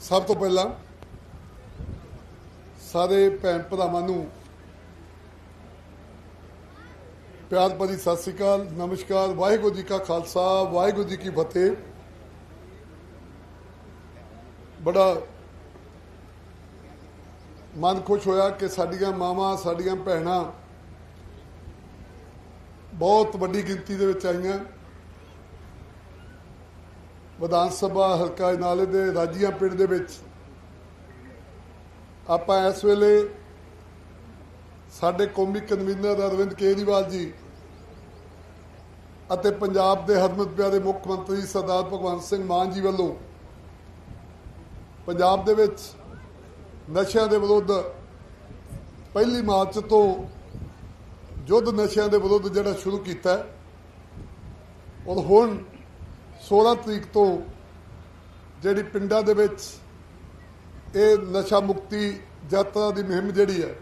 ਸਭ ਤੋਂ ਪਹਿਲਾਂ ਸਾਰੇ ਭੈਣ ਭਰਾਵਾਂ ਨੂੰ ਪਿਆਰ ਭਰੀ ਸਤਿ ਸ੍ਰੀ ਅਕਾਲ, ਨਮਸਕਾਰ, ਵਾਹਿਗੁਰੂ ਜੀ ਕਾ ਖਾਲਸਾ, ਵਾਹਿਗੁਰੂ ਜੀ ਕੀ ਫਤਿਹ। ਬੜਾ ਮਨ ਖੁਸ਼ ਹੋਇਆ ਕਿ ਸਾਡੀਆਂ ਮਾਵਾਂ, ਸਾਡੀਆਂ ਭੈਣਾਂ ਬਹੁਤ ਵੱਡੀ ਗਿਣਤੀ ਦੇ ਵਿੱਚ ਆਈਆਂ। ਵਿਧਾਨ ਸਭਾ ਹਲਕਾ ਨਾਲੇ ਦੇ ਰਾਜੀਆਂ ਪਿੰਡ ਦੇ ਵਿੱਚ ਆਪਾਂ ਇਸ ਵੇਲੇ ਸਾਡੇ ਕੌਮੀ ਕਨਵੀਨਰ ਅਰਵਿੰਦ ਕੇਜਰੀਵਾਲ ਜੀ ਅਤੇ ਪੰਜਾਬ ਦੇ ਹਰਮਤ ਪਿਆਰੇ ਮੁੱਖ ਮੰਤਰੀ ਸਰਦਾਰ ਭਗਵੰਤ ਸਿੰਘ ਮਾਨ ਜੀ ਵੱਲੋਂ ਪੰਜਾਬ ਦੇ ਵਿੱਚ ਨਸ਼ਿਆਂ ਦੇ ਵਿਰੁੱਧ ਪਹਿਲੀ ਮਾਰਚ ਤੋਂ ਯੁੱਧ ਨਸ਼ਿਆਂ ਦੇ ਵਿਰੁੱਧ ਜਿਹੜਾ ਸ਼ੁਰੂ ਕੀਤਾ ਔਰ ਹੁਣ 16 ਤਰੀਕ ਤੋਂ ਜਿਹੜੀ ਪਿੰਡਾਂ ਦੇ ਵਿੱਚ ਇਹ ਨਸ਼ਾ ਮੁਕਤੀ ਯਾਤਰਾ ਦੀ ਮੁਹਿੰਮ ਜਿਹੜੀ ਹੈ,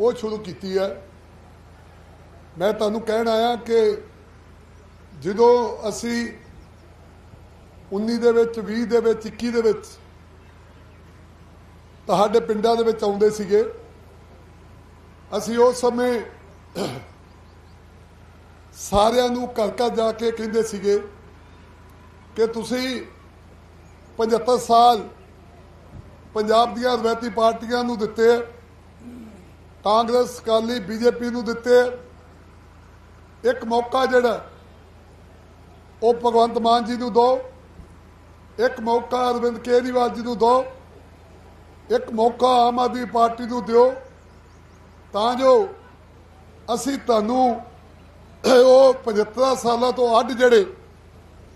ਉਹ ਸ਼ੁਰੂ ਕੀਤੀ ਹੈ। ਮੈਂ ਤੁਹਾਨੂੰ ਕਹਿਣ ਆਇਆ ਕਿ ਜਦੋਂ ਅਸੀਂ 19 ਦੇ ਵਿੱਚ 20 ਦੇ ਵਿੱਚ 21 ਦੇ ਵਿੱਚ ਤੁਹਾਡੇ ਪਿੰਡਾਂ ਦੇ ਵਿੱਚ ਆਉਂਦੇ ਸੀਗੇ, ਅਸੀਂ ਉਸ ਸਮੇਂ ਸਾਰਿਆਂ ਨੂੰ ਘਰ ਘਰ ਜਾ ਕੇ ਕਹਿੰਦੇ ਸੀਗੇ ਕਿ ਤੁਸੀਂ 75 ਸਾਲ ਪੰਜਾਬ ਦੀਆਂ ਰਵਾਇਤੀ ਪਾਰਟੀਆਂ ਨੂੰ ਦਿੱਤੇ, ਕਾਂਗਰਸ, ਅਕਾਲੀ, ਬੀਜੇਪੀ ਨੂੰ ਦਿੱਤੇ। ਇੱਕ ਮੌਕਾ ਜਿਹੜਾ, ਉਹ ਭਗਵੰਤ ਮਾਨ ਜੀ ਨੂੰ ਦਿਓ। ਇੱਕ ਮੌਕਾ ਅਰਵਿੰਦ ਕੇਜਰੀਵਾਲ ਜੀ ਨੂੰ ਦਿਓ। ਇੱਕ ਮੌਕਾ ਆਮ ਆਦਮੀ ਪਾਰਟੀ ਨੂੰ ਦਿਓ। ਤਾਂ ਜੋ ਅਸੀਂ ਤੁਹਾਨੂੰ ਉਹ 75 ਸਾਲਾਂ ਤੋਂ ਅੱਡ ਜਿਹੜੇ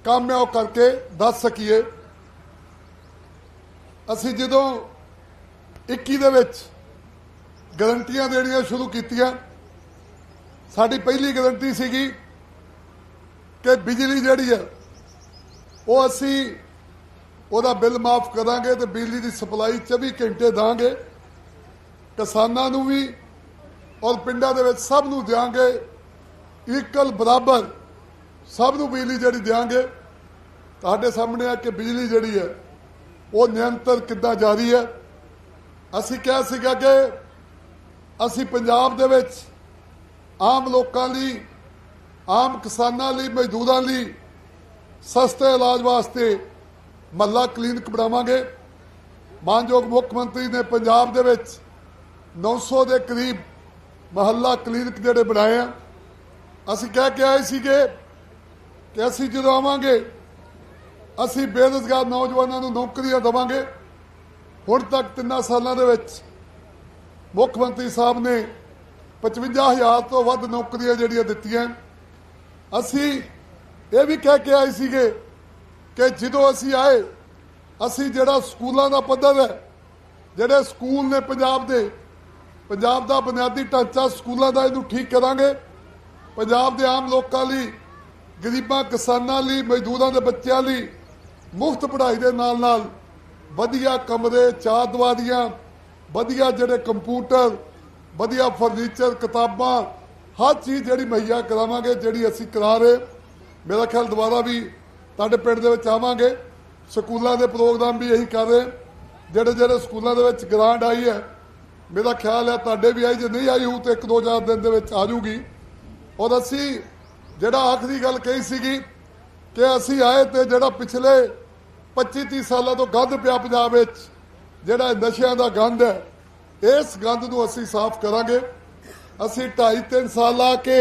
ਕੰਮ ਹੈ ਉਹ ਕਰਕੇ ਦੱਸ ਸਕੀਏ। ਅਸੀਂ ਜਦੋਂ 21 ਦੇ ਵਿੱਚ ਗਰੰਟੀਆਂ ਦੇਣੀਆਂ ਸ਼ੁਰੂ ਕੀਤੀਆਂ, ਸਾਡੀ ਪਹਿਲੀ ਗਰੰਟੀ ਸੀਗੀ ਕਿ ਬਿਜਲੀ ਜਿਹੜੀ ਹੈ ਉਹ ਅਸੀਂ ਉਹਦਾ ਬਿੱਲ ਮਾਫ ਕਰਾਂਗੇ ਤੇ ਬਿਜਲੀ ਦੀ ਸਪਲਾਈ 24 ਘੰਟੇ ਦਾਂਗੇ। ਕਿਸਾਨਾਂ ਨੂੰ ਵੀ ਔਰ ਪਿੰਡਾਂ ਦੇ ਵਿੱਚ ਸਭ ਨੂੰ ਦਿਆਂਗੇ। ਇਕਲ ਬਰਾਬਰ ਸਭ ਨੂੰ ਬਿਜਲੀ ਜਿਹੜੀ ਦਿਆਂਗੇ, ਤੁਹਾਡੇ ਸਾਹਮਣੇ ਆ ਕਿ ਬਿਜਲੀ ਜਿਹੜੀ ਹੈ, ਉਹ ਨਿਰੰਤਰ ਕਿੱਦਾਂ ਜਾਰੀ ਹੈ? ਅਸੀਂ ਕਿਹਾ ਸੀਗਾ ਕਿ ਅਸੀਂ ਪੰਜਾਬ ਦੇ ਵਿੱਚ ਆਮ ਲੋਕਾਂ ਲਈ, ਆਮ ਕਿਸਾਨਾਂ ਲਈ, ਮਜ਼ਦੂਰਾਂ ਲਈ ਸਸਤੇ ਇਲਾਜ ਵਾਸਤੇ ਮੱਲਾ ਕਲੀਨਿਕ ਬਣਾਵਾਂਗੇ। ਮਾਨਯੋਗ ਮੁੱਖ ਮੰਤਰੀ ਨੇ ਪੰਜਾਬ ਦੇ ਵਿੱਚ 900 ਦੇ ਕਰੀਬ ਮਹੱਲਾ ਕਲੀਨਿਕ ਜਿਹੜੇ ਬਣਾਏ ਆ। ਅਸੀਂ ਕਹਿ ਕੇ ਆਏ ਸੀਗੇ ਕਿ ਅਸੀਂ ਜਦੋਂ ਆਵਾਂਗੇ, ਅਸੀਂ ਬੇਰੁਜ਼ਗਾਰ ਨੌਜਵਾਨਾਂ ਨੂੰ ਨੌਕਰੀਆਂ ਦੇਵਾਂਗੇ। ਹੁਣ ਤੱਕ ਤਿੰਨਾਂ ਸਾਲਾਂ ਦੇ ਵਿੱਚ ਮੁੱਖ ਮੰਤਰੀ ਸਾਹਿਬ ਨੇ 55000 ਤੋਂ ਵੱਧ ਨੌਕਰੀਆਂ ਜਿਹੜੀਆਂ ਦਿੱਤੀਆਂ। ਅਸੀਂ ਇਹ ਵੀ ਕਹਿ ਕੇ ਆਏ ਸੀਗੇ ਕਿ ਜਦੋਂ ਅਸੀਂ ਆਏ, ਅਸੀਂ ਜਿਹੜਾ ਸਕੂਲਾਂ ਦਾ ਪੱਧਰ ਹੈ, ਜਿਹੜੇ ਸਕੂਲ ਨੇ ਪੰਜਾਬ ਦੇ, ਪੰਜਾਬ ਦਾ ਬੁਨਿਆਦੀ ਢਾਂਚਾ ਸਕੂਲਾਂ ਦਾ ਇਹਨੂੰ ਠੀਕ ਕਰਾਂਗੇ। ਪੰਜਾਬ ਦੇ ਆਮ ਲੋਕਾਂ ਲਈ ਗਰੀਬਾਂ, ਕਿਸਾਨਾਂ ਲਈ, ਮਜ਼ਦੂਰਾਂ ਦੇ ਬੱਚਿਆਂ ਲਈ ਮੁਫਤ ਪੜ੍ਹਾਈ ਦੇ ਨਾਲ ਨਾਲ ਵਧੀਆ ਕਮਰੇ ਚਾਰ ਦਵਾਰੀਆਂ, ਵਧੀਆ ਜਿਹੜੇ ਕੰਪਿਊਟਰ, ਵਧੀਆ ਫਰਨੀਚਰ, ਕਿਤਾਬਾਂ, ਹਰ ਚੀਜ਼ ਜਿਹੜੀ ਮੁਹੱਈਆ ਕਰਾਵਾਂਗੇ, ਜਿਹੜੀ ਅਸੀਂ ਕਰਾ ਰਹੇ। ਮੇਰਾ ਖਿਆਲ ਦੁਬਾਰਾ ਵੀ ਤੁਹਾਡੇ ਪਿੰਡ ਦੇ ਵਿੱਚ ਆਵਾਂਗੇ। ਸਕੂਲਾਂ ਦੇ ਪ੍ਰੋਗਰਾਮ ਵੀ ਇਹੀ ਕਰ ਰਹੇ। ਜਿਹੜੇ ਜਿਹੜੇ ਸਕੂਲਾਂ ਦੇ ਵਿੱਚ ਗ੍ਰਾਂਟ ਆਈ ਹੈ, ਮੇਰਾ ਖਿਆਲ ਹੈ ਤੁਹਾਡੇ ਵੀ ਆਈ, ਜੇ ਨਹੀਂ ਆਈ ਹੋਊ ਤੇ ਇੱਕ ਦੋ ਚਾਰ ਦਿਨ ਦੇ ਵਿੱਚ ਆ ਜੂਗੀ। ਔਰ ਅਸੀਂ ਜਿਹੜਾ ਆਖਰੀ ਗੱਲ ਕਹੀ ਸੀਗੀ ਕਿ ਅਸੀਂ ਆਏ ਤੇ ਜਿਹੜਾ ਪਿਛਲੇ 25 30 ਸਾਲਾਂ ਤੋਂ ਗੰਦ ਪਿਆ ਪੰਜਾਬ ਵਿੱਚ, ਜਿਹੜਾ ਨਸ਼ਿਆਂ ਦਾ ਗੰਦ ਹੈ, ਇਸ ਗੰਦ ਨੂੰ ਅਸੀਂ ਸਾਫ਼ ਕਰਾਂਗੇ। ਅਸੀਂ 2.5 3 ਸਾਲ ਲਾ ਕੇ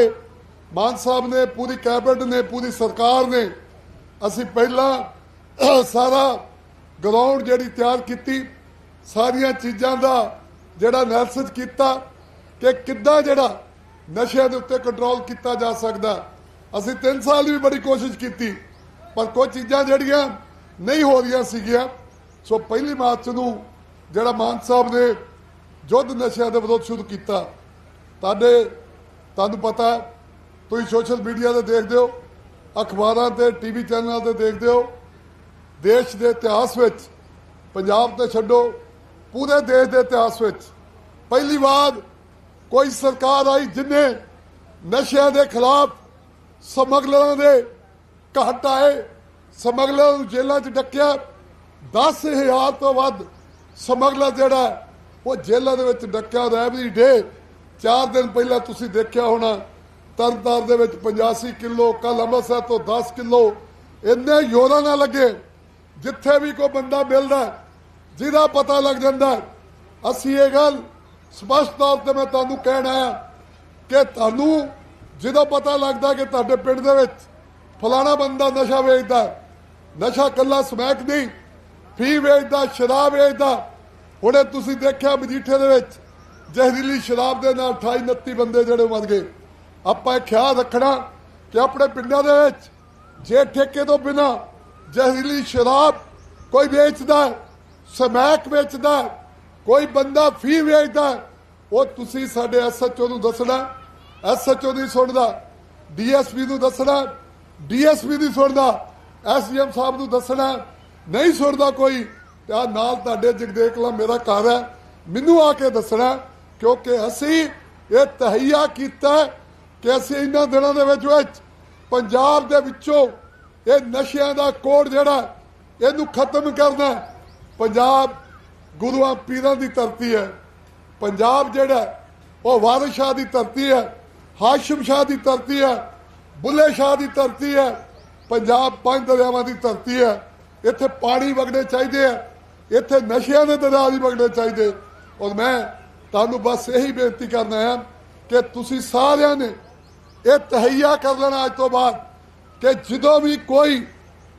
ਮਾਨ ਸਾਹਿਬ ਨੇ, ਪੂਰੀ ਕੈਬਨਿਟ ਨੇ, ਪੂਰੀ ਸਰਕਾਰ ਨੇ ਅਸੀਂ ਪਹਿਲਾਂ ਸਾਰਾ ਗਰਾਊਂਡ ਜਿਹੜੀ ਤਿਆਰ ਕੀਤੀ, ਸਾਰੀਆਂ ਚੀਜ਼ਾਂ ਦਾ ਜਿਹੜਾ ਐਨਾਲਿਸਿਸ ਕੀਤਾ ਕਿ ਕਿੱਦਾਂ ਜਿਹੜਾ ਨਸ਼ਿਆਂ ਦੇ ਉੱਤੇ ਕੰਟਰੋਲ ਕੀਤਾ ਜਾ ਸਕਦਾ। ਅਸੀਂ 3 ਸਾਲ ਵੀ ਬੜੀ ਕੋਸ਼ਿਸ਼ ਕੀਤੀ, ਪਰ ਕੁਝ ਚੀਜ਼ਾਂ ਜਿਹੜੀਆਂ ਨਹੀਂ ਹੋ ਰਹੀਆਂ ਸੀਗੀਆਂ। ਸੋ ਪਹਿਲੀ ਮਾਰਚ ਨੂੰ ਜਿਹੜਾ ਮਾਨ ਸਾਹਿਬ ਨੇ ਯੁੱਧ ਨਸ਼ਿਆਂ ਦੇ ਵਿਰੁੱਧ ਸ਼ੁਰੂ ਕੀਤਾ, ਤੁਹਾਡੇ, ਤੁਹਾਨੂੰ ਪਤਾ, ਤੁਸੀਂ ਸੋਸ਼ਲ ਮੀਡੀਆ ਤੇ ਦੇਖਦੇ ਹੋ, ਅਖਬਾਰਾਂ ਤੇ ਟੀਵੀ ਚੈਨਲਾਂ ਤੇ ਦੇਖਦੇ ਹੋ, ਦੇਸ਼ ਦੇ ਇਤਿਹਾਸ ਵਿੱਚ, ਪੰਜਾਬ ਤੇ ਛੱਡੋ, ਪੂਰੇ ਦੇਸ਼ ਦੇ ਇਤਿਹਾਸ ਵਿੱਚ ਪਹਿਲੀ ਵਾਰ ਕੋਈ ਸਰਕਾਰ ਆਈ ਜਿਨੇ ਨਸ਼ਿਆਂ ਦੇ ਖਿਲਾਫ ਸਮਗਲਰਾਂ ਦੇ ਘਟ ਆਏ, ਸਮਗਲਰਾਂ ਨੂੰ ਜੇਲ੍ਹਾਂ 'ਚ ਡੱਕਿਆ। 10000 ਤੋਂ ਵੱਧ ਸਮਗਲਰ ਜਿਹੜਾ, ਉਹ ਜੇਲ੍ਹਾਂ ਦੇ ਵਿੱਚ ਡੱਕਿਆ ਉਹਦਾ ਐਵਰੀ ਡੇ। ਚਾਰ ਦਿਨ ਪਹਿਲਾਂ ਤੁਸੀਂ ਦੇਖਿਆ ਹੋਣਾ, ਤਰਨਤਾਰਨ ਦੇ ਵਿੱਚ 85 ਕਿਲੋ ਕੱਲ ਅੰਮ੍ਰਿਤਸਰ ਤੋਂ 10 ਕਿਲੋ। ਇੰਨੇ ਯੋਧਾ ਨਾ ਲੱਗੇ, ਜਿੱਥੇ ਵੀ ਕੋਈ ਬੰਦਾ ਮਿਲਦਾ, ਜਿਹਦਾ ਪਤਾ ਲੱਗ ਜਾਂਦਾ। ਅਸੀਂ ਇਹ ਗੱਲ ਸਪਸ਼ਟ ਤੌਰ ਤੇ ਮੈਂ ਤੁਹਾਨੂੰ ਕਹਿਣ ਆਇਆ ਕਿ ਤੁਹਾਨੂੰ ਜਦੋਂ ਪਤਾ ਲੱਗਦਾ ਕਿ ਤੁਹਾਡੇ ਪਿੰਡ ਦੇ ਵਿੱਚ ਫਲਾਣਾ ਬੰਦਾ ਨਸ਼ਾ ਵੇਚਦਾ, ਨਸ਼ਾ ਕੱਲਾ ਸਮੈਕ ਨਹੀਂ ਫੀ ਵੇਚਦਾ, ਸ਼ਰਾਬ ਵੇਚਦਾ। ਹੁਣੇ ਤੁਸੀਂ ਦੇਖਿਆ ਮਜੀਠੇ ਦੇ ਵਿੱਚ ਜ਼ਹਿਰੀਲੀ ਸ਼ਰਾਬ ਦੇ ਨਾਲ 28 29 ਬੰਦੇ ਜਿਹੜੇ ਮਰ ਗਏ। ਆਪਾਂ ਇਹ ਖਿਆਲ ਰੱਖਣਾ ਕਿ ਆਪਣੇ ਪਿੰਡਾਂ ਦੇ ਵਿੱਚ ਜੇ ਠੇਕੇ ਤੋਂ ਬਿਨਾ ਜ਼ਹਿਰੀਲੀ ਸ਼ਰਾਬ ਕੋਈ ਵੇਚਦਾ, ਸਮੈਕ ਵੇਚਦਾ, ਕੋਈ ਬੰਦਾ ਫੀ ਵੇਚਦਾ, ਉਹ ਤੁਸੀਂ ਸਾਡੇ ਐਸਐਚਓ ਨੂੰ ਦੱਸਣਾ। ਐਸਐਚਓ ਨਹੀਂ ਸੁਣਦਾ ਡੀਐਸਪੀ ਨੂੰ ਦੱਸਣਾ ਡੀਐਸਪੀ ਨਹੀਂ ਸੁਣਦਾ ਐਸਡੀਐਮ ਸਾਹਿਬ ਨੂੰ ਦੱਸਣਾ, ਨਹੀਂ ਸੁਣਦਾ ਕੋਈ, ਤੇ ਆਹ ਨਾਲ ਤੁਹਾਡੇ ਜਗਦੇਕਲਾ ਮੇਰਾ ਘਰ ਹੈ, ਮੈਨੂੰ ਆ ਕੇ ਦੱਸਣਾ, ਕਿਉਂਕਿ ਅਸੀਂ ਇਹ ਤਹਈਆ ਕੀਤਾ ਕਿ ਅਸੀਂ ਇਹਨਾਂ ਦਿਨਾਂ ਦੇ ਵਿੱਚ ਵਿੱਚ ਪੰਜਾਬ ਦੇ ਵਿੱਚੋਂ ਇਹ ਨਸ਼ਿਆਂ ਦਾ ਕੋੜ ਜਿਹੜਾ, ਇਹਨੂੰ ਖਤਮ ਕਰਨਾ ਪੰਜਾਬ ਗੁਰੂਆਂ ਪੀਰਾਂ ਦੀ ਧਰਤੀ ਹੈ। ਪੰਜਾਬ ਜਿਹੜਾ, ਉਹ ਵਾਰਿਸ ਦੀ ਧਰਤੀ ਹੈ। ਹਾਸ਼ਮ ਸ਼ਾਹ ਦੀ ਧਰਤੀ ਹੈ, ਬੁੱਲੇ ਸ਼ਾਹ ਦੀ ਧਰਤੀ ਹੈ, ਪੰਜਾਬ ਪੰਜ ਦਰਿਆਵਾਂ ਦੀ ਧਰਤੀ ਹੈ। ਇੱਥੇ ਪਾਣੀ ਵਗਣੇ ਚਾਹੀਦੇ ਆ, ਇੱਥੇ ਨਸ਼ਿਆਂ ਦੇ ਦਰਿਆ ਵੀ ਵਗਣੇ ਚਾਹੀਦੇ। ਔਰ ਮੈਂ ਤੁਹਾਨੂੰ ਬਸ ਇਹੀ ਬੇਨਤੀ ਕਰਨਾ ਹੈ ਕਿ ਤੁਸੀਂ ਸਾਰਿਆਂ ਨੇ ਇਹ ਤਹਈਆ ਕਰ ਲੈਣਾ ਅੱਜ ਤੋਂ ਬਾਅਦ ਕਿ ਜਦੋਂ ਵੀ ਕੋਈ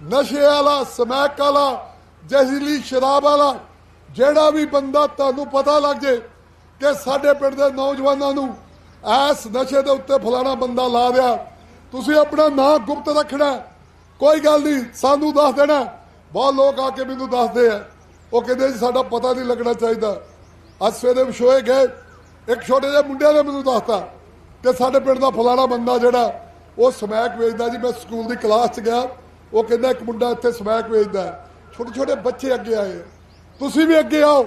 ਨਸ਼ੇ ਵਾਲਾ, ਸਮੈਕ ਵਾਲਾ, ਜ਼ਹਿਰੀਲੀ ਸ਼ਰਾਬ ਵਾਲਾ, ਜਿਹੜਾ ਵੀ ਬੰਦਾ ਤੁਹਾਨੂੰ ਪਤਾ ਲੱਗ ਜੇ ਕਿ ਸਾਡੇ ਪਿੰਡ ਦੇ ਨੌਜਵਾਨਾਂ ਨੂੰ ਐਸ ਨਸ਼ੇ ਦੇ ਉੱਤੇ ਫਲਾਣਾ ਬੰਦਾ ਲਾ ਰਿਹਾ ਤੁਸੀਂ ਆਪਣਾ ਨਾਂ ਗੁਪਤ ਰੱਖਣਾ ਕੋਈ ਗੱਲ ਨਹੀਂ, ਸਾਨੂੰ ਦੱਸ ਦੇਣਾ ਬਹੁਤ ਲੋਕ ਆ ਕੇ ਮੈਨੂੰ ਦੱਸਦੇ ਆ। ਉਹ ਕਹਿੰਦੇ ਸਾਡਾ ਪਤਾ ਨਹੀਂ ਲੱਗਣਾ ਚਾਹੀਦਾ। ਅੱਜ ਸਵੇਰੇ ਵਿਸ਼ੋਏ ਗਏ। ਇੱਕ ਛੋਟੇ ਜਿਹੇ ਮੁੰਡੇ ਨੇ ਮੈਨੂੰ ਦੱਸਤਾ ਕਿ ਸਾਡੇ ਪਿੰਡ ਦਾ ਫਲਾਣਾ ਬੰਦਾ ਜਿਹੜਾ, ਉਹ ਸਮੈਕ ਵੇਚਦਾ ਜੀ। ਮੈਂ ਸਕੂਲ ਦੀ ਕਲਾਸ 'ਚ ਗਿਆ। ਉਹ ਕਹਿੰਦਾ ਇੱਕ ਮੁੰਡਾ ਇੱਥੇ ਸਮੈਕ ਵੇਚਦਾ ਛੋਟੇ ਛੋਟੇ ਬੱਚੇ ਅੱਗੇ ਆਏ। ਆ। ਤੁਸੀਂ ਵੀ ਅੱਗੇ ਆਓ।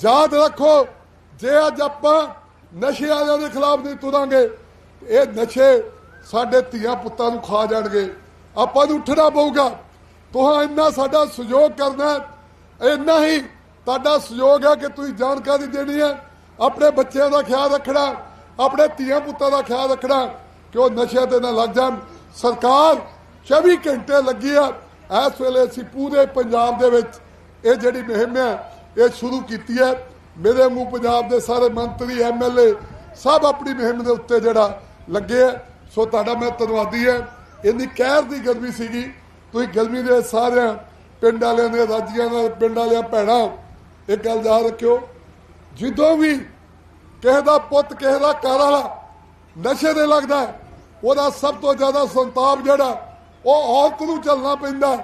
ਯਾਦ ਰੱਖੋ, ਜੇ ਅੱਜ ਆਪਾਂ ਨਸ਼ੇ ਵਾਲਿਆਂ ਦੇ ਖਿਲਾਫ ਨਹੀਂ ਤੁਰਾਂਗੇ। ਇਹ ਨਸ਼ੇ ਸਾਡੇ ਧੀਆਂ ਪੁੱਤਾਂ ਨੂੰ ਖਾ ਜਾਣਗੇ। ਆਪਾਂ ਨੂੰ ਉੱਠਣਾ ਪਊਗਾ। ਤੁਹਾਂ ਇੰਨਾ ਸਾਡਾ ਸਹਿਯੋਗ ਕਰਨਾ ਇੰਨਾ ਹੀ ਤੁਹਾਡਾ ਸਹਿਯੋਗ ਹੈ ਕਿ ਤੁਸੀਂ ਜਾਣਕਾਰੀ ਦੇਣੀ ਹੈ। ਆਪਣੇ ਬੱਚਿਆਂ ਦਾ ਖਿਆਲ ਰੱਖਣਾ, ਆਪਣੇ ਧੀਆਂ ਪੁੱਤਾਂ ਦਾ ਖਿਆਲ ਰੱਖਣਾ, ਕਿ ਉਹ ਨਸ਼ਿਆਂ ਤੇ ਨਾ ਲੱਗ ਜਾਣ। ਸਰਕਾਰ 24 ਘੰਟੇ ਲੱਗੀ ਆ। ਇਸ ਵੇਲੇ ਅਸੀਂ ਪੂਰੇ ਪੰਜਾਬ ਦੇ ਵਿੱਚ ਇਹ ਜਿਹੜੀ ਮੁਹਿੰਮ ਹੈ, ਇਹ ਸ਼ੁਰੂ ਕੀਤੀ ਹੈ। ਮੇਰੇ ਮੂੰਹ ਪੰਜਾਬ ਦੇ ਸਾਰੇ ਮੰਤਰੀ ਐਮਐਲਏ ਸਭ ਆਪਣੀ ਮੁਹਿੰਮ ਦੇ ਉੱਤੇ ਜਿਹੜਾ ਲੱਗੇ ਹੈ ਸੋ ਤੁਹਾਡਾ ਮੈਂ ਧੰਨਵਾਦੀ ਹੈ। ਇੰਨੀ ਕਹਿਰ ਦੀ ਗਰਮੀ ਸੀਗੀ। ਤੁਸੀਂ ਗਰਮੀ ਦੇ ਸਾਰਿਆਂ ਪਿੰਡ ਵਾਲਿਆਂ ਦੇ ਰਾਜੀਆਂ ਨਾਲ, ਪਿੰਡ ਵਾਲਿਆਂ ਭੈਣਾਂ ਇੱਕ ਗੱਲ ਯਾਦ ਰੱਖਿਓ। ਜਦੋਂ ਵੀ ਕਿਸੇ ਦਾ ਪੁੱਤ, ਕਿਸੇ ਦਾ ਘਰ ਵਾਲਾ ਨਸ਼ੇ ਦੇ ਲੱਗਦਾ ਉਹਦਾ ਸਭ ਤੋਂ ਜ਼ਿਆਦਾ ਸੰਤਾਪ ਜਿਹੜਾ, ਉਹ ਔਰਤ ਨੂੰ ਚੱਲਣਾ ਪੈਂਦਾ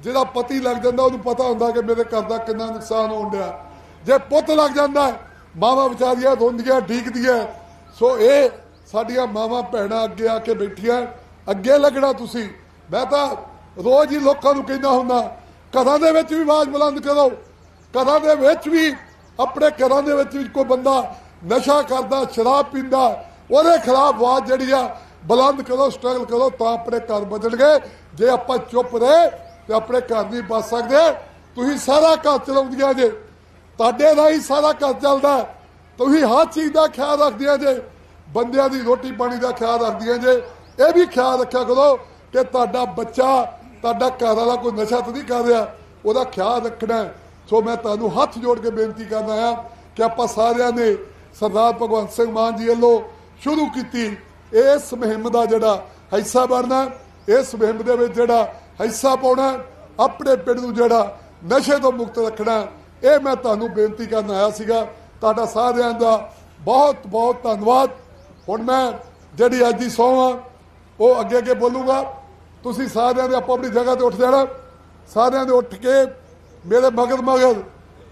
ਜਿਹੜਾ ਪਤੀ ਲੱਗ ਜਾਂਦਾ, ਉਹਨੂੰ ਪਤਾ ਹੁੰਦਾ ਕਿ ਮੇਰੇ ਘਰ ਦਾ ਕਿੰਨਾ ਨੁਕਸਾਨ ਹੋਣ ਡਿਆ। ਜੇ ਪੁੱਤ ਲੱਗ ਜਾਂਦਾ ਹੈ, ਮਾਵਾਂ ਵਿਚਾਰੀਆਂ ਰੋਂਦੀਆਂ ਢੀਕਦੀਆਂ ਸੋ ਇਹ ਸਾਡੀਆਂ ਮਾਵਾਂ ਭੈਣਾਂ ਅੱਗੇ ਆ ਕੇ ਬੈਠੀਆਂ। ਅੱਗੇ ਲੱਗਣਾ ਤੁਸੀਂ। ਮੈਂ ਤਾਂ ਰੋਜ਼ ਹੀ ਲੋਕਾਂ ਨੂੰ ਕਹਿੰਦਾ ਹੁੰਦਾ ਘਰਾਂ ਦੇ ਵਿੱਚ ਵੀ ਆਵਾਜ਼ ਬੁਲੰਦ ਕਰੋ। ਘਰਾਂ ਦੇ ਵਿੱਚ ਵੀ ਆਪਣੇ ਘਰਾਂ ਦੇ ਵਿੱਚ ਵੀ ਕੋਈ ਬੰਦਾ ਨਸ਼ਾ ਕਰਦਾ ਸ਼ਰਾਬ ਪੀਂਦਾ ਉਹਦੇ ਖਿਲਾਫ ਆਵਾਜ਼ ਜਿਹੜੀ ਆ ਬੁਲੰਦ ਕਰੋ ਸਟਰਗਲ ਕਰੋ ਤਾਂ ਆਪਣੇ ਘਰ ਬਦਲਣਗੇ। ਜੇ ਆਪਾਂ ਚੁੱਪ ਰਹੇ ਤੇ ਆਪਣੇ ਘਰ ਨਹੀਂ ਬਚ ਸਕਦੇ। ਤੁਸੀਂ ਸਾਰਾ ਘਰ ਚਲਾਉਂਦੀਆਂ ਜੇ। ਤੁਹਾਡੇ ਦਾ ਹੀ ਸਾਰਾ ਘਰ ਚੱਲਦਾ ਤੁਸੀਂ ਹਰ ਚੀਜ਼ ਦਾ ਖਿਆਲ ਰੱਖਦੀਆਂ ਜੇ, ਬੰਦਿਆਂ ਦੀ ਰੋਟੀ ਪਾਣੀ ਦਾ ਖਿਆਲ ਰੱਖਦੀਆਂ ਜੇ। ਇਹ ਵੀ ਖਿਆਲ ਰੱਖਿਆ ਕਰੋ ਕਿ ਤੁਹਾਡਾ ਬੱਚਾ, ਤੁਹਾਡਾ ਘਰ ਵਾਲਾ ਕੋਈ ਨਸ਼ਾ ਤਾਂ ਨਹੀਂ ਕਰ ਰਿਹਾ, ਉਹਦਾ ਖਿਆਲ ਰੱਖਣਾ ਸੋ ਮੈਂ ਤੁਹਾਨੂੰ ਹੱਥ ਜੋੜ ਕੇ ਬੇਨਤੀ ਕਰਦਾ ਹਾਂ ਕਿ ਆਪਾਂ ਸਾਰਿਆਂ ਨੇ ਸਰਦਾਰ ਭਗਵੰਤ ਸਿੰਘ ਮਾਨ ਜੀ ਵੱਲੋਂ ਸ਼ੁਰੂ ਕੀਤੀ ਇਸ ਮੁਹਿੰਮ ਦਾ ਜਿਹੜਾ ਹਿੱਸਾ ਬਣਨਾ ਇਸ ਮੁਹਿੰਮ ਦੇ ਵਿੱਚ ਜਿਹੜਾ ਹਿੱਸਾ ਪਾਉਣਾ ਆਪਣੇ ਪਿੰਡ ਨੂੰ ਜਿਹੜਾ ਨਸ਼ੇ ਤੋਂ ਮੁਕਤ ਰੱਖਣਾ ਇਹ ਮੈਂ ਤੁਹਾਨੂੰ ਬੇਨਤੀ ਕਰਨ ਆਇਆ ਸੀਗਾ, ਤੁਹਾਡਾ ਸਾਰਿਆਂ ਦਾ ਬਹੁਤ ਬਹੁਤ ਧੰਨਵਾਦ। ਹੁਣ ਮੈਂ ਜਿਹੜੀ ਅੱਜ ਦੀ ਸਹੁੰ ਆ, ਉਹ ਅੱਗੇ ਅੱਗੇ ਬੋਲੂਗਾ। ਤੁਸੀਂ ਸਾਰਿਆਂ ਨੇ ਆਪੋ ਆਪਣੀ ਜਗ੍ਹਾ ਤੇ ਉੱਠ ਜਾਣਾ। ਸਾਰਿਆਂ ਦੇ ਉੱਠ ਕੇ ਮੇਰੇ ਮਗਰ ਮਗਰ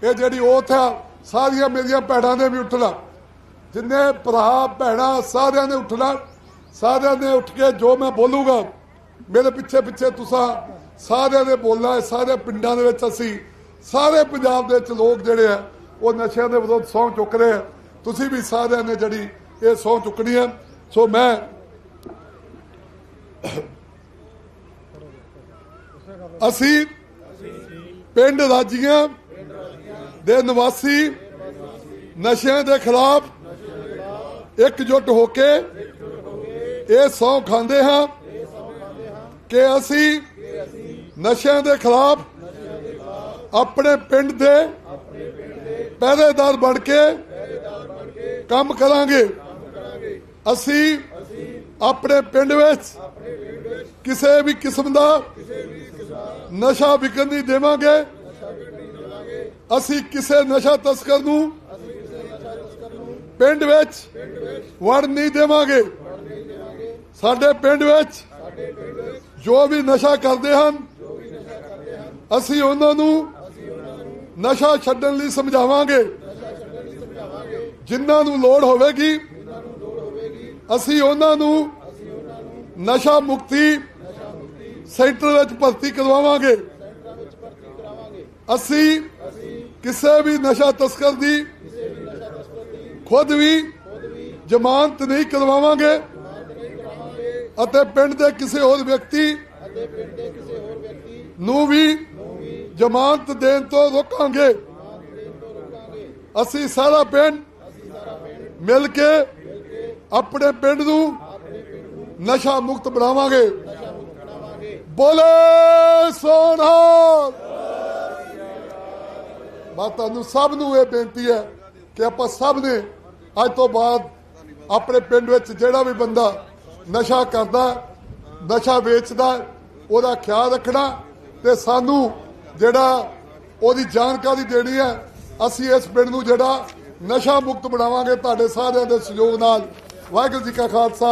ਇਹ ਜਿਹੜੀ ਓਥ ਆ, ਸਾਰੀਆਂ ਮੇਰੀਆਂ ਭੈਣਾਂ ਨੇ ਵੀ ਉੱਠਣਾ। ਜਿੰਨੇ ਭਰਾ, ਭੈਣਾਂ, ਸਾਰਿਆਂ ਨੇ ਉੱਠਣਾ। ਸਾਰਿਆਂ ਨੇ ਉੱਠ ਕੇ ਜੋ ਮੈਂ ਬੋਲੂਗਾ, ਮੇਰੇ ਪਿੱਛੇ ਪਿੱਛੇ ਤੁਸੀਂ ਸਾਰਿਆਂ ਨੇ ਬੋਲਣਾ ਸਾਰੇ ਪਿੰਡਾਂ ਦੇ ਵਿੱਚ ਅਸੀਂ ਸਾਰੇ ਪੰਜਾਬ ਦੇ ਵਿੱਚ ਲੋਕ ਜਿਹੜੇ ਆ, ਉਹ ਨਸ਼ਿਆਂ ਦੇ ਵਿਰੁੱਧ ਸਹੁੰ ਚੁੱਕ ਰਹੇ ਆ। ਤੁਸੀਂ ਵੀ ਸਾਰਿਆਂ ਨੇ ਜਿਹੜੀ ਇਹ ਸਹੁੰ ਚੁੱਕਣੀ ਹੈ ਸੋ ਮੈਂ ਅਸੀਂ ਪਿੰਡ ਰਾਜੀਆਂ ਦੇ ਨਿਵਾਸੀ ਨਸ਼ਿਆਂ ਦੇ ਖਿਲਾਫ ਇਕਜੁੱਟ ਹੋ ਕੇ ਇਹ ਸੌ ਖਾਂਦੇ ਹਾਂ ਕਿ ਅਸੀਂ ਨਸ਼ਿਆਂ ਦੇ ਖਿਲਾਫ ਆਪਣੇ ਪਿੰਡ ਦੇ ਪਹਿਰੇਦਾਰ ਬਣ ਕੇ ਕੰਮ ਕਰਾਂਗੇ। ਅਸੀਂ ਆਪਣੇ ਪਿੰਡ ਵਿੱਚ ਕਿਸੇ ਵੀ ਕਿਸਮ ਦਾ ਨਸ਼ਾ ਵਿਕਣ ਨਹੀਂ ਦੇਵਾਂਗੇ। ਅਸੀਂ ਕਿਸੇ ਨਸ਼ਾ ਤਸਕਰ ਨੂੰ ਪਿੰਡ ਵਿੱਚ ਵੜ ਨਹੀਂ ਦੇਵਾਂਗੇ। ਸਾਡੇ ਪਿੰਡ ਵਿੱਚ ਜੋ ਵੀ ਨਸ਼ਾ ਕਰਦੇ ਹਨ, ਅਸੀਂ ਉਹਨਾਂ ਨੂੰ ਨਸ਼ਾ ਛੱਡਣ ਲਈ ਸਮਝਾਵਾਂਗੇ। ਜਿਨ੍ਹਾਂ ਨੂੰ ਲੋੜ ਹੋਵੇਗੀ, ਅਸੀਂ ਉਹਨਾਂ ਨੂੰ ਨਸ਼ਾ ਮੁਕਤੀ ਸੈਂਟਰ ਵਿੱਚ ਭਰਤੀ ਕਰਵਾਵਾਂਗੇ। ਅਸੀਂ ਕਿਸੇ ਵੀ ਨਸ਼ਾ ਤਸਕਰ ਦੀ ਖੁਦ ਵੀ ਜ਼ਮਾਨਤ ਨਹੀਂ ਕਰਵਾਵਾਂਗੇ ਅਤੇ ਪਿੰਡ ਦੇ ਕਿਸੇ ਹੋਰ ਵਿਅਕਤੀ ਨੂੰ ਵੀ ਜ਼ਮਾਨਤ ਦੇਣ ਤੋਂ ਰੋਕਾਂਗੇ। ਅਸੀਂ ਸਾਰਾ ਪਿੰਡ ਮਿਲ ਕੇ ਆਪਣੇ ਪਿੰਡ ਨੂੰ ਨਸ਼ਾ ਮੁਕਤ ਬਣਾਵਾਂਗੇ। ਬੋਲੇ ਸੋਨਹਾਲ ਮੈਂ ਤੁਹਾਨੂੰ ਸਭ ਨੂੰ ਇਹ ਬੇਨਤੀ ਹੈ ਕਿ ਆਪਾਂ ਸਭ ਨੇ ਅੱਜ ਤੋਂ ਬਾਅਦ ਆਪਣੇ ਪਿੰਡ ਵਿੱਚ ਜਿਹੜਾ ਵੀ ਬੰਦਾ ਨਸ਼ਾ ਕਰਦਾ, ਨਸ਼ਾ ਵੇਚਦਾ, ਉਹਦਾ ਖਿਆਲ ਰੱਖਣਾ ਤੇ ਸਾਨੂੰ ਜਿਹੜਾ ਉਹਦੀ ਜਾਣਕਾਰੀ ਦੇਣੀ ਹੈ, ਅਸੀਂ ਇਸ ਪਿੰਡ ਨੂੰ ਜਿਹੜਾ ਨਸ਼ਾ ਮੁਕਤ ਬਣਾਵਾਂਗੇ, ਤੁਹਾਡੇ ਸਾਰਿਆਂ ਦੇ ਸਹਿਯੋਗ ਨਾਲ। ਵਾਹਿਗੁਰੂ ਜੀ ਕਾ ਖਾਲਸਾ।